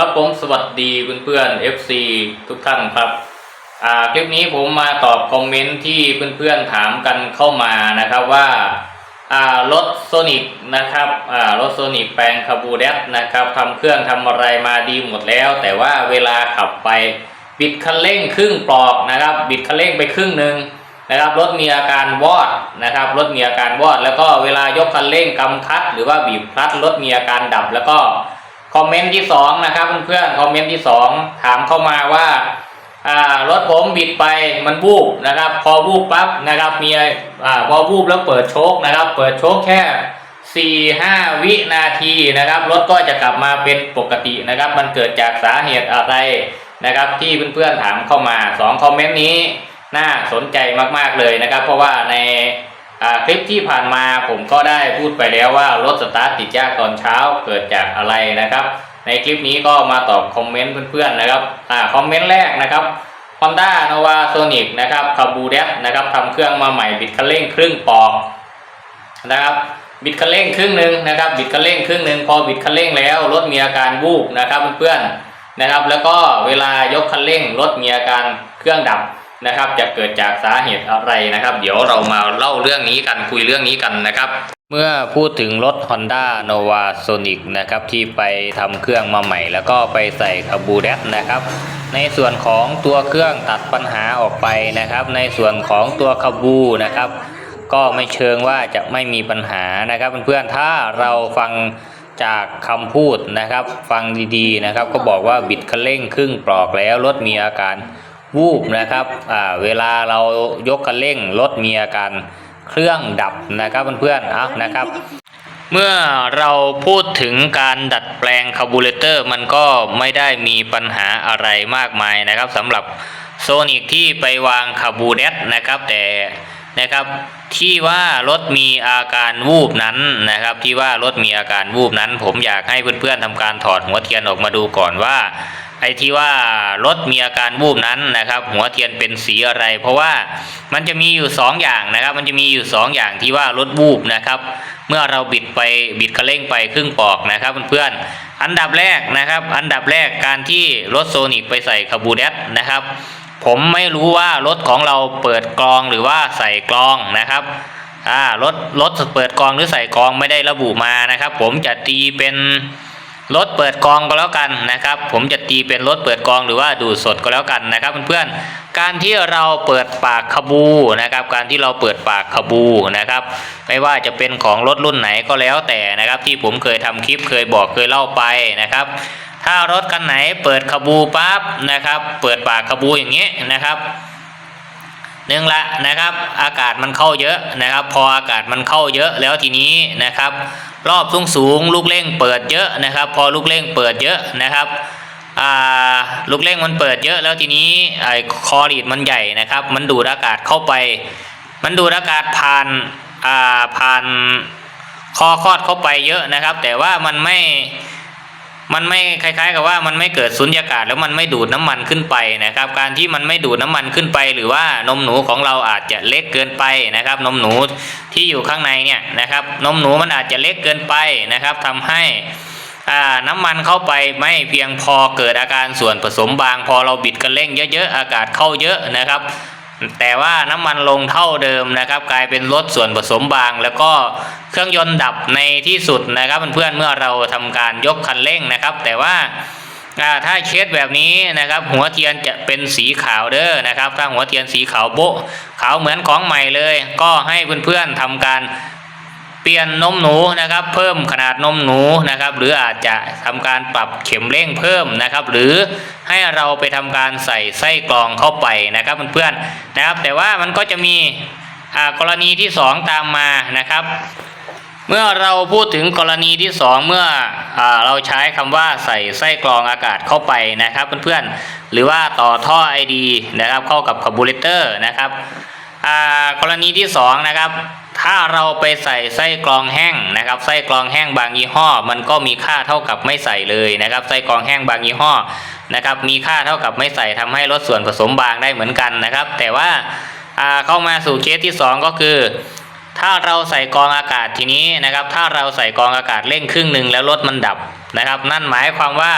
ครับผมสวัสดีเพื่อนๆ FC ทุกท่านครับอ่าคลิปนี้ผมมาตอบคอมเมนต์ที่เพื่อนๆถามกันเข้ามานะครับว่าอ่ารถโซนิกนะครับอ่ารถโซนิกแปลงคาบูเดสนะครับทำเครื่องทำอะไรมาดีหมดแล้ว แต่ว่าเวลาขับไปบิดคันเร่งครึ่งปลอกนะครับ บิดคันเร่งไปครึ่งหนึ่งนะครับรถมีอาการวอดนะครับรถมีอาการวอด แล้วก็เวลายกคันเร่งกำคัด หรือว่าบีบคลัดรถมีอาการดับแล้วก็ อมเมนต์ที่สองนะครับเพื่อนๆคอมเมนต์ที่สองถามเข้ามาว่ารถผมบิดไปมันวูบนะครับ พอวูบปั๊บนะครับมีอ่าพอวูบแล้วเปิดโชคนะครับ เปิดโชคแค่4 5วินาทีนะครับรถก็จะกลับมาเป็นปกตินะครับ มันเกิดจากสาเหตุอะไรนะครับ ที่เพื่อนๆถามเข้ามา2คอมเมนต์นี้น่าสนใจมากๆเลยนะครับ เพราะว่าใน คลิปที่ผ่านมาผมก็ได้พูดไปแล้วว่ารถสตาร์ทติดยากตอนเช้าเกิดจากอะไรนะครับ ในคลิปนี้ก็มาตอบคอมเมนต์เพื่อนๆนะครับอ่าคอมเมนต์แรกนะครับ Honda Nova Sonic นะครับคาบูเดสนะครับทำเครื่องมาใหม่บิดคันเร่งครึ่งปอกนะครับบิดคันเร่งครึ่งหนึ่งนะครับบิดคันเร่งครึ่งหนึ่งพอบิดคันเร่งแล้วรถมีอาการวูบนะครับเพื่อนๆนะครับ แล้วก็เวลายกคันเร่งรถมีอาการเครื่องดับ นะครับ จะเกิดจากสาเหตุอะไรนะครับ เดี๋ยวเรามาเล่าเรื่องนี้กันคุยเรื่องนี้กันนะครับเมื่อพูดถึงรถ Honda Nova Sonic นะครับที่ไปทำเครื่องมาใหม่ แล้วก็ไปใส่คาบูเดสนะครับ ในส่วนของตัวเครื่องตัดปัญหาออกไปนะครับ ในส่วนของตัวคาบูนะครับ ก็ไม่เชิงว่าจะไม่มีปัญหานะครับเพื่อนๆถ้าเราฟังจากคำพูดนะครับ ฟังดีๆนะครับ ก็บอกว่าบิดคันเร่งครึ่งปลอกแล้วรถมีอาการ วูบนะครับเวลาเรายกคันเร่งรถมีอาการเครื่องดับนะครับเพื่อนๆเอานะครับ เมื่อเราพูดถึงการดัดแปลงคาร์บูเรเตอร์มันก็ไม่ได้มีปัญหาอะไรมากมายนะครับสำหรับโซนิกที่ไปวางคาร์บูเรตนะครับแต่นะครับที่ว่ารถมีอาการวูบนั้นนะครับ ที่ว่ารถมีอาการวูบนั้น ผมอยากให้เพื่อนๆทำการถอดหัวเทียนออกมาดูก่อนว่า ไอ้ที่ว่ารถมีอาการวูบนั้นนะครับ หัวเทียนเป็นสีอะไร เพราะว่ามันจะมีอยู่สองอย่างนะครับ มันจะมีอยู่สองอย่างที่ว่ารถวูบนะครับ เมื่อเราบิดไปบิดคันเร่งไปครึ่งปอกนะครับเพื่อนๆอันดับแรกนะครับ อันดับแรกการที่รถโซนิกไปใส่คาบูเดสนะครับ ผมไม่รู้ว่ารถของเราเปิดกรองหรือว่าใส่กรองนะครับอ่ารถรถเปิดกรองหรือใส่กรองไม่ได้ระบุมานะครับ ผมจะตีเป็น รถเปิดกองก็แล้วกันนะครับ ผมจะตีเป็นรถเปิดกองหรือว่าดูดสดก็แล้วกันนะครับเพื่อนๆการที่เราเปิดปากขบูนะครับ การที่เราเปิดปากขบูนะครับ ไม่ว่าจะเป็นของรถรุ่นไหนก็แล้วแต่นะครับ ที่ผมเคยทำคลิปเคยบอกเคยเล่าไปนะครับ ถ้ารถคันไหนเปิดขบูปั๊บนะครับ เปิดปากขบูอย่างเงี้ยนะครับหนึ่งละนะครับ อากาศมันเข้าเยอะนะครับ พออากาศมันเข้าเยอะแล้วทีนี้นะครับ รอบสูงสูงลูกเร่งเปิดเยอะนะครับ พอลูกเร่งเปิดเยอะนะครับลูกเร่งมันเปิดเยอะแล้วทีนี้ไอ้คอรีดมันใหญ่นะครับ มันดูดอากาศเข้าไป มันดูดอากาศผ่านผ่านคอคอดเข้าไปเยอะนะครับ แต่ว่ามันไม่ มันไม่คล้ายๆ กับว่ามันไม่เกิดสุญญากาศแล้วมันไม่ดูดน้ำมันขึ้นไปนะครับ การที่มันไม่ดูดน้ำมันขึ้นไป หรือว่านมหนูของเราอาจจะเล็กเกินไปนะครับ นมหนูที่อยู่ข้างในเนี่ยนะครับ นมหนูมันอาจจะเล็กเกินไปนะครับทำให้น้ำมันเข้าไปไม่เพียงพอเกิดอาการส่วนผสมบาง พอเราบิดกันเร่งเยอะๆอากาศเข้าเยอะนะครับ แต่ว่าน้ำมันลงเท่าเดิมนะครับ กลายเป็นลดส่วนผสมบาง แล้วก็เครื่องยนต์ดับในที่สุดนะครับเพื่อนๆเมื่อเราทำการยกคันเร่งนะครับ แต่ว่าถ้าเช็ดแบบนี้นะครับ หัวเทียนจะเป็นสีขาวเด้อนะครับ ถ้าหัวเทียนสีขาวโบะขาวเหมือนของใหม่เลย ก็ให้เพื่อนๆทำการ ปลี่ยนนมหนูนะครับ เพิ่มขนาดนมหนูนะครับ หรืออาจจะทำการปรับเข็มเร่งเพิ่มนะครับ หรือให้เราไปทำการใส่ไส้กรองเข้าไปนะครับเพื่อนๆนะครับ แต่ว่ามันก็จะมีกรณีที่สองตามมานะครับ เมื่อเราพูดถึงกรณีที่สองเมื่ออเราใช้คำว่าใส่ไส้กรองอากาศเข้าไปนะครับเพื่อนๆหรือว่าต่อท่อ ID นะครับเข้ากับคาร์บูเรเตอร์นะครับกรณีที่สองนะครับ ถ้าเราไปใส่ไส้กรองแห้งนะครับไส้กรองแห้งบางยี่ห้อ มันก็มีค่าเท่ากับไม่ใส่เลยนะครับไส้กรองแห้งบางยี่ห้อนะครับมีค่าเท่ากับไม่ใส่ทำให้ลดส่วนผสมบางได้เหมือนกันนะครับ แต่ว่าเข้ามาสู่เคสที่สองก็คือ ถ้าเราใส่กรองอากาศทีนี้นะครับ ถ้าเราใส่กรองอากาศเร่งครึ่งหนึ่งแล้วรถมันดับนะครับ นั่นหมายความว่า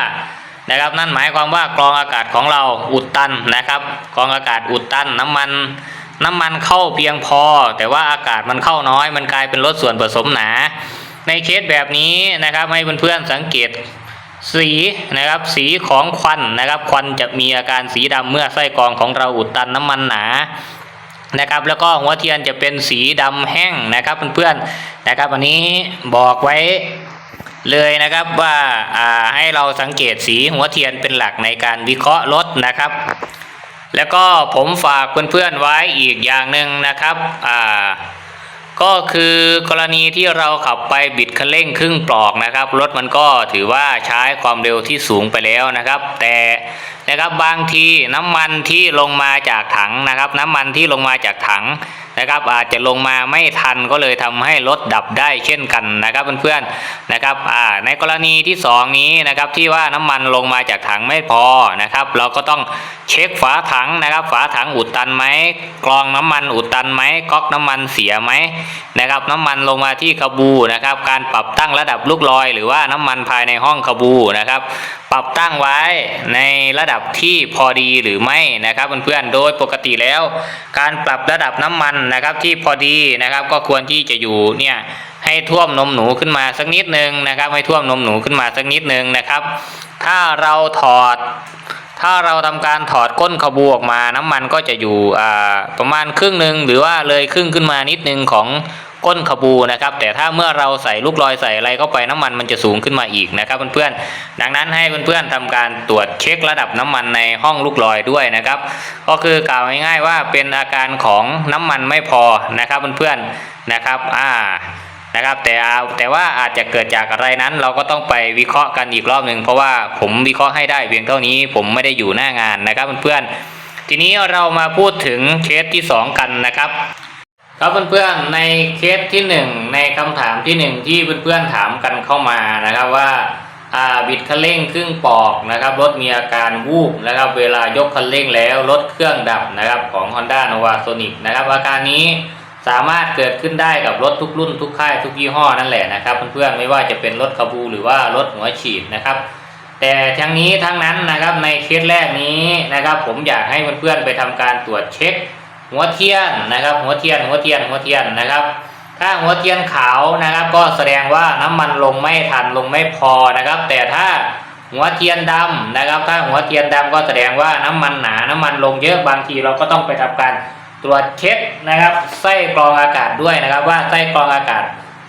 นะครับนั่นหมายความว่ากรองอากาศของเราอุดตันนะครับกรองอากาศอุดตันน้ำมัน น้ำมันเข้าเพียงพอ แต่ว่าอากาศมันเข้าน้อย มันกลายเป็นลดส่วนผสมหนา ในเคสแบบนี้นะครับให้เพื่อนๆสังเกตสีนะครับสีของควันนะครับควันจะมีอาการสีดำเมื่อไส้กรองของเราอุดตันน้ำมันหนานะครับแล้วก็หัวเทียนจะเป็นสีดำแห้งนะครับเพื่อนๆนะครับอันนี้บอกไว้เลยนะครับว่าให้เราสังเกตสีหัวเทียนเป็นหลักในการวิเคราะห์รถนะครับ แล้วก็ผมฝากเพื่อนๆไว้อีกอย่างหนึ่งนะครับอ่าก็คือกรณีที่เราขับไปบิดคันเร่งครึ่งปลอกนะครับ รถมันก็ถือว่าใช้ความเร็วที่สูงไปแล้วนะครับ แต่นะครับบางทีน้ำมันที่ลงมาจากถังนะครับ น้ำมันที่ลงมาจากถัง นะครับอาจจะลงมาไม่ทันก็เลยทำให้รถดับได้เช่นกันนะครับเพื่อนๆนะครับอ่าในกรณีที่สองนี้นะครับที่ว่าน้ำมันลงมาจากถังไม่พอนะครับ เราก็ต้องเช็คฝาถังนะครับ ฝาถังอุดตันไหมกรองน้ำมันอุดตันไหมก๊อกน้ำมันเสียไหมนะครับน้ำมันลงมาที่ขบูนะครับ การปรับตั้งระดับลูกลอย หรือว่าน้ำมันภายในห้องขบูนะครับ ปรับตั้งไว้ในระดับที่พอดีหรือไม่นะครับเพื่อนๆโดยปกติแล้ว การปรับระดับน้ำมันนะครับที่พอดีนะครับ ก็ควรที่จะอยู่เนี่ยให้ท่วมนมหนูขึ้นมาสักนิดนึงนะครับ ให้ท่วมนมหนูขึ้นมาสักนิดนึงนะครับ ถ้าเราถอด ถ้าเราทำการถอดก้นขบูออกมาน้ำมันก็จะอยู่ประมาณครึ่งหนึ่งหรือว่าเลยครึ่งขึ้นมานิดนึงของ ก้นขบูนะครับ แต่ถ้าเมื่อเราใส่ลูกลอยใส่อะไรเข้าไปน้ำมันมันจะสูงขึ้นมาอีกนะครับเพื่อนๆดังนั้นให้เพื่อนๆทำการตรวจเช็คระดับน้ำมันในห้องลูกลอยด้วยนะครับ ก็คือกล่าวง่ายๆว่าเป็นอาการของน้ำมันไม่พอนะครับเพื่อนๆนะครับอ่านะครับแต่เอาแต่ว่าอาจจะเกิดจากอะไรนั้น เราก็ต้องไปวิเคราะห์กันอีกรอบหนึ่งเพราะว่าผมวิเคราะห์ให้ได้เพียงเท่านี้ผมไม่ได้อยู่หน้างานนะครับเพื่อนๆทีนี้เรามาพูดถึงเคสที่สองกันนะครับ ครับเพื่อนๆในเคสที่หนึ่งในคำถามที่หนึ่งที่เพื่อนๆถามกันเข้ามานะครับว่าอ่าบิดคันเร่งครึ่งปอกนะครับรถมีอาการวูบนะครับ เวลายกคันเร่งแล้วรถเครื่องดับนะครับของ Honda Nova Sonic นะครับอาการนี้สามารถเกิดขึ้นได้กับรถทุกรุ่นทุกค่ายทุกยี่ห้อนั่นแหละนะครับเพื่อนๆไม่ว่าจะเป็นรถคาบูหรือว่ารถหัวฉีดนะครับ แต่ทั้งนี้ทั้งนั้นนะครับในเคสแรกนี้นะครับ ผมอยากให้เพื่อนๆไปทำการตรวจเช็ค หัวเทียนนะครับ หัวเทียนหัวเทียนหัวเทียนนะครับ ถ้าหัวเทียนขาวนะครับ ก็แสดงว่าน้ำมันลงไม่ทันลงไม่พอนะครับ แต่ถ้าหัวเทียนดำนะครับ ถ้าหัวเทียนดำก็แสดงว่าน้ำมันหนาน้ำมันลงเยอะบางทีเราก็ต้องไปทำการตรวจเช็คนะครับไส้กรองอากาศด้วยนะครับ ว่าไส้กรองอากาศ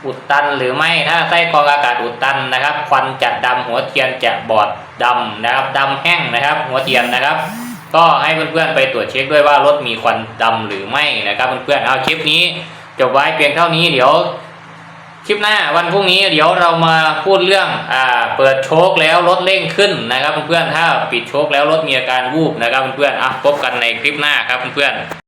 อุดตันหรือไม่ถ้าไส้กรองอากาศอุดตันนะครับ ควันจะดำหัวเทียนจะบอดดำนะครับดำแห้งนะครับ หัวเทียนนะครับ ก็ให้เพื่อนๆไปตรวจเช็คด้วยว่ารถมีควันดำหรือไม่นะครับเพื่อนๆเอาคลิปนี้จบไว้เพียงเท่านี้เดี๋ยวคลิปหน้าวันพรุ่งนี้เดี๋ยวเรามาพูดเรื่องอ่าเปิดโชคแล้วรถเร่งขึ้นนะครับเพื่อนๆถ้าปิดโชคแล้วรถมีอาการวูบนะครับเพื่อนๆอะพบกันในคลิปหน้าครับเพื่อนๆ